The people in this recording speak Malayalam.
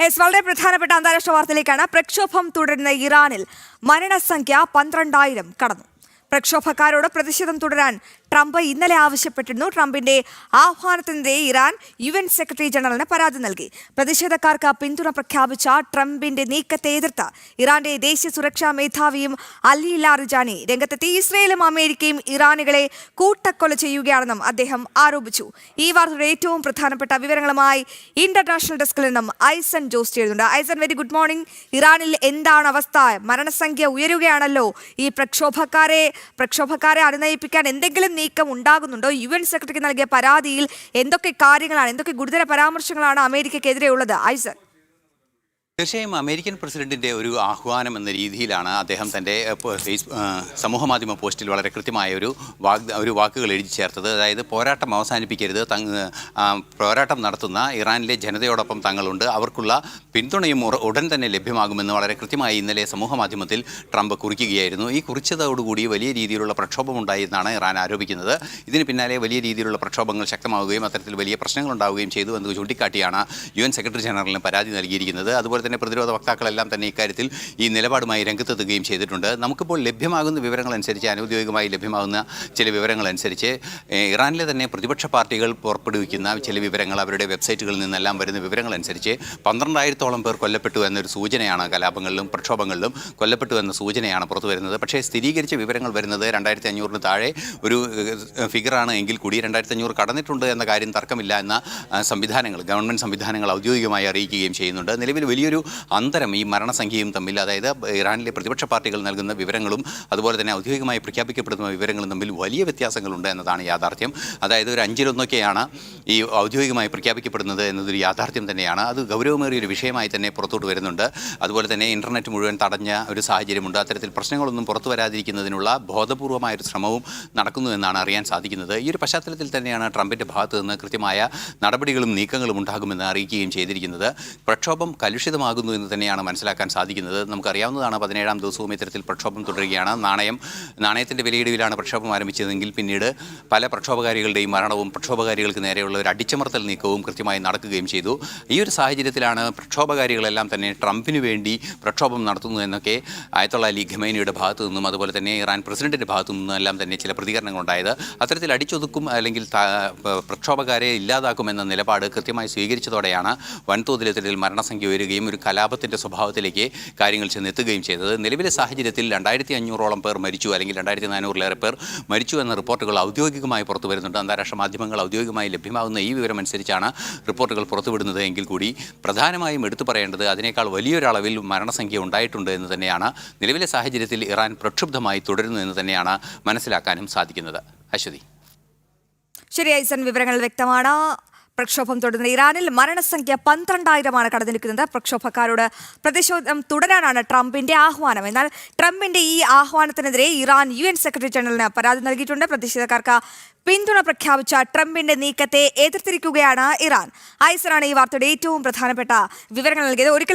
എസ് വളരെ പ്രധാനപ്പെട്ട അന്താരാഷ്ട്ര വാർത്തയിലേക്കാണ് പ്രക്ഷോഭം തുടരുന്ന ഇറാനിൽ മരണസംഖ്യ പന്ത്രണ്ടായിരം കടന്നു. പ്രക്ഷോഭക്കാരോട് പ്രതിഷേധം തുടരാൻ ട്രംപ് ഇന്നലെ ആവശ്യപ്പെട്ടിരുന്നു. ട്രംപിന്റെ ആഹ്വാനത്തിനെതിരെ ഇറാൻ യു എൻ സെക്രട്ടറി ജനറലിന് പരാതി നൽകി. പ്രതിഷേധക്കാർക്ക് പിന്തുണ പ്രഖ്യാപിച്ച ട്രംപിന്റെ നീക്കത്തെ എതിർത്ത് ഇറാന്റെ ദേശീയ സുരക്ഷാ മേധാവിയും അലി ലാറിജാനി രംഗത്തെത്തി. ഇസ്രയേലും അമേരിക്കയും ഇറാനുകളെ കൂട്ടക്കൊല ചെയ്യുകയാണെന്നും അദ്ദേഹം ആരോപിച്ചു. ഈ വാർത്തയുടെ ഏറ്റവും പ്രധാനപ്പെട്ട വിവരങ്ങളുമായി ഇന്റർനാഷണൽ ഡെസ്കിൽ നിന്നും ഐസൻ ജോസ് ചെയ്യുന്നുണ്ട് ഐസൻ വെരി ഗുഡ് മോർണിംഗ് ഇറാനിൽ എന്താണ് അവസ്ഥ? മരണസംഖ്യ ഉയരുകയാണല്ലോ. ഈ പ്രക്ഷോഭക്കാരെ പ്രക്ഷോഭക്കാരെ അനുനയിപ്പിക്കാൻ എന്തെങ്കിലും നീക്കം ഉണ്ടാകുന്നുണ്ടോ യു എൻ സെക്രട്ടറിക്ക് നൽകിയ പരാതിയിൽ എന്തൊക്കെ കാര്യങ്ങളാണ് എന്തൊക്കെ ഗുരുതര പരാമർശങ്ങളാണ് അമേരിക്കക്കെതിരെയുള്ളത് ഐസൻ തീർച്ചയായും അമേരിക്കൻ പ്രസിഡന്റിന്റെ ഒരു ആഹ്വാനം എന്ന രീതിയിലാണ് അദ്ദേഹം തന്റെ സമൂഹ മാധ്യമ പോസ്റ്റിൽ വളരെ കൃത്യമായ ഒരു വാഗ് ഒരു വാക്കുകൾ എഴുതി ചേർത്തത്. അതായത് പോരാട്ടം അവസാനിപ്പിക്കരുത് പോരാട്ടം നടത്തുന്ന ഇറാനിലെ ജനതയോടൊപ്പം തങ്ങളുണ്ട് അവർക്കുള്ള പിന്തുണയും ഉടൻ തന്നെ ലഭ്യമാകുമെന്ന് വളരെ കൃത്യമായി ഇന്നലെ സമൂഹ മാധ്യമത്തിൽ ട്രംപ് കുറിക്കുകയായിരുന്നു. ഈ കുറിച്ചതോടുകൂടി വലിയ രീതിയിലുള്ള പ്രക്ഷോഭമുണ്ടായി എന്നാണ് ഇറാൻ ആരോപിക്കുന്നത്. ഇതിന് പിന്നാലെ വലിയ രീതിയിലുള്ള പ്രക്ഷോഭങ്ങൾ ശക്തമാവുകയും അത്തരത്തിൽ വലിയ പ്രശ്നങ്ങൾ ഉണ്ടാവുകയും ചെയ്തു എന്ന് ചൂണ്ടിക്കാട്ടിയാണ് യു സെക്രട്ടറി ജനറലിന് പരാതി നൽകിയിരിക്കുന്നത്. അതുപോലെ തന്നെ പ്രതിരോധ വക്താക്കളെല്ലാം തന്നെ ഇക്കാര്യത്തിൽ ഈ നിലപാടുമായി രംഗത്തെത്തുകയും ചെയ്തിട്ടുണ്ട്. നമുക്കിപ്പോൾ ലഭ്യമാകുന്ന വിവരങ്ങൾ അനുസരിച്ച് അനൗദ്യോഗികമായി ലഭ്യമാകുന്ന ചില വിവരങ്ങൾ അനുസരിച്ച് ഇറാനിലെ തന്നെ പ്രതിപക്ഷ പാർട്ടികൾ പുറപ്പെടുവിക്കുന്ന ചില വിവരങ്ങൾ അവരുടെ വെബ്സൈറ്റുകളിൽ നിന്നെല്ലാം വരുന്ന വിവരങ്ങൾ അനുസരിച്ച് പന്ത്രണ്ടായിരത്തോളം പേർ കൊല്ലപ്പെട്ടു എന്നൊരു സൂചനയാണ് കലാപങ്ങളിലും പ്രക്ഷോഭങ്ങളിലും കൊല്ലപ്പെട്ടു എന്ന സൂചനയാണ് പുറത്തു വരുന്നത്. പക്ഷേ സ്ഥിരീകരിച്ച വിവരങ്ങൾ വരുന്നത് രണ്ടായിരത്തി അഞ്ഞൂറിന് താഴെ ഒരു ഫിഗറാണ് എങ്കിൽ കൂടി രണ്ടായിരത്തി അഞ്ഞൂറ് കടന്നിട്ടുണ്ട് എന്ന കാര്യം തർക്കമില്ല എന്ന സംവിധാനങ്ങൾ ഗവൺമെന്റ് സംവിധാനങ്ങൾ ഔദ്യോഗികമായി അറിയിക്കുകയും ചെയ്യുന്നുണ്ട്. നിലവിൽ വലിയൊരു അന്തരം ഈ മരണസംഖ്യയും തമ്മിൽ അതായത് ഇറാനിലെ പ്രതിപക്ഷ പാർട്ടികൾ നൽകുന്ന വിവരങ്ങളും അതുപോലെ തന്നെ ഔദ്യോഗികമായി പ്രഖ്യാപിക്കപ്പെടുന്ന വിവരങ്ങളും തമ്മിൽ വലിയ വ്യത്യാസങ്ങളുണ്ട് എന്നതാണ് യാഥാർത്ഥ്യം. അതായത് ഒരു അഞ്ചിലൊന്നൊക്കെയാണ് ഈ ഔദ്യോഗികമായി പ്രഖ്യാപിക്കപ്പെടുന്നത് എന്നതൊരു യാഥാർത്ഥ്യം തന്നെയാണ്. അത് ഗൗരവമേറിയ ഒരു വിഷയമായി തന്നെ പുറത്തോട്ട് വരുന്നുണ്ട്. അതുപോലെ തന്നെ ഇന്റർനെറ്റ് മുഴുവൻ തടഞ്ഞ ഒരു സാഹചര്യമുണ്ട്. അത്തരത്തിൽ പ്രശ്നങ്ങളൊന്നും പുറത്തു വരാതിരിക്കുന്നതിനുള്ള ബോധപൂർവമായ ഒരു ശ്രമവും നടക്കുന്നു എന്നാണ് അറിയാൻ സാധിക്കുന്നത്. ഈ ഒരു പശ്ചാത്തലത്തിൽ തന്നെയാണ് ട്രംപിന്റെ ഭാഗത്ത് നിന്ന് കൃത്യമായ നടപടികളും നീക്കങ്ങളും ഉണ്ടാകുമെന്ന് അറിയിക്കുകയും ചെയ്തിരിക്കുന്നത്. പ്രക്ഷോഭം കലുഷിതമാകുന്നു എന്ന് തന്നെയാണ് മനസ്സിലാക്കാൻ സാധിക്കുന്നത്. നമുക്കറിയാവുന്നതാണ് പതിനേഴാം ദിവസവും ഇത്തരത്തിൽ പ്രക്ഷോഭം തുടരുകയാണ്. നാണയം നാണയത്തിന്റെ വിലയിടിവിലാണ് പ്രക്ഷോഭം ആരംഭിച്ചതെങ്കിൽ പിന്നീട് പല പ്രക്ഷോഭകാരികളുടെയും മരണവും പ്രക്ഷോഭകാരികൾക്ക് നേരെയുള്ള ഒരു അടിച്ചമർത്തൽ നീക്കവും കൃത്യമായി നടക്കുകയും ചെയ്തു. ഈ ഒരു സാഹചര്യത്തിലാണ് പ്രക്ഷോഭകാരികളെല്ലാം തന്നെ ട്രംപിന് വേണ്ടി പ്രക്ഷോഭം നടത്തുന്നു എന്നൊക്കെ ആയത്തുള്ള അലി ഖമൈനിയുടെ ഭാഗത്തു നിന്നും അതുപോലെ തന്നെ ഇറാൻ പ്രസിഡന്റിന്റെ ഭാഗത്തു നിന്നും എല്ലാം തന്നെ ചില പ്രതികരണങ്ങൾ ഉണ്ടായത് അത്തരത്തിൽ അടിച്ചൊതുക്കും അല്ലെങ്കിൽ പ്രക്ഷോഭക്കാരെ ഇല്ലാതാക്കുമെന്ന നിലപാട് കൃത്യമായി സ്വീകരിച്ചതോടെയാണ് വൻതോതിൽ ഇത്തരത്തിൽ മരണസംഖ്യ ഉയരുകയും കലാപത്തിന്റെ സ്വഭാവത്തിലേക്ക് കാര്യങ്ങൾ ചെന്നെത്തുകയും ചെയ്തത്. നിലവിലെ സാഹചര്യത്തിൽ രണ്ടായിരത്തി അഞ്ഞൂറോളം പേർ മരിച്ചു അല്ലെങ്കിൽ രണ്ടായിരത്തി നാനൂറിലേറെ പേർ മരിച്ചു എന്ന റിപ്പോർട്ടുകൾ ഔദ്യോഗികമായി പുറത്തു വരുന്നുണ്ട്. അന്താരാഷ്ട്ര മാധ്യമങ്ങൾ ഔദ്യോഗികമായി ലഭ്യമാകുന്ന ഈ വിവരമനുസരിച്ചാണ് റിപ്പോർട്ടുകൾ പുറത്തുവിടുന്നത് എങ്കിൽ കൂടി പ്രധാനമായും എടുത്തു പറയേണ്ടത് അതിനേക്കാൾ വലിയൊരളവിൽ മരണസംഖ്യ ഉണ്ടായിട്ടുണ്ട് എന്ന് തന്നെയാണ് നിലവിലെ സാഹചര്യത്തിൽ ഇറാൻ പ്രക്ഷുബ്ധമായി തുടരുന്നു എന്ന് തന്നെയാണ് മനസ്സിലാക്കാനും സാധിക്കുന്നത്. അശ്വതി. ശരി ഐസൻ വിവരങ്ങൾ വ്യക്തമാണ്. പ്രക്ഷോഭം തുടരുന്ന ഇറാനിൽ മരണസംഖ്യ പന്ത്രണ്ടായിരമാണ് കടന്നിരിക്കുന്നത്. പ്രക്ഷോഭക്കാരോട് പ്രതിഷേധം തുടരാനാണ് ട്രംപിന്റെ ആഹ്വാനം. എന്നാൽ ട്രംപിന്റെ ഈ ആഹ്വാനത്തിനെതിരെ ഇറാൻ യു എൻ സെക്രട്ടറി ജനറലിന് പരാതി നൽകിയിട്ടുണ്ട്. പ്രതിഷേധക്കാർക്ക് പിന്തുണ പ്രഖ്യാപിച്ച ട്രംപിന്റെ നീക്കത്തെ എതിർത്തിരിക്കുകയാണ് ഇറാൻ. ഐസറാണ് ഈ വാർത്തയുടെ ഏറ്റവും പ്രധാനപ്പെട്ട വിവരങ്ങൾ നൽകിയത്. ഒരിക്കൽ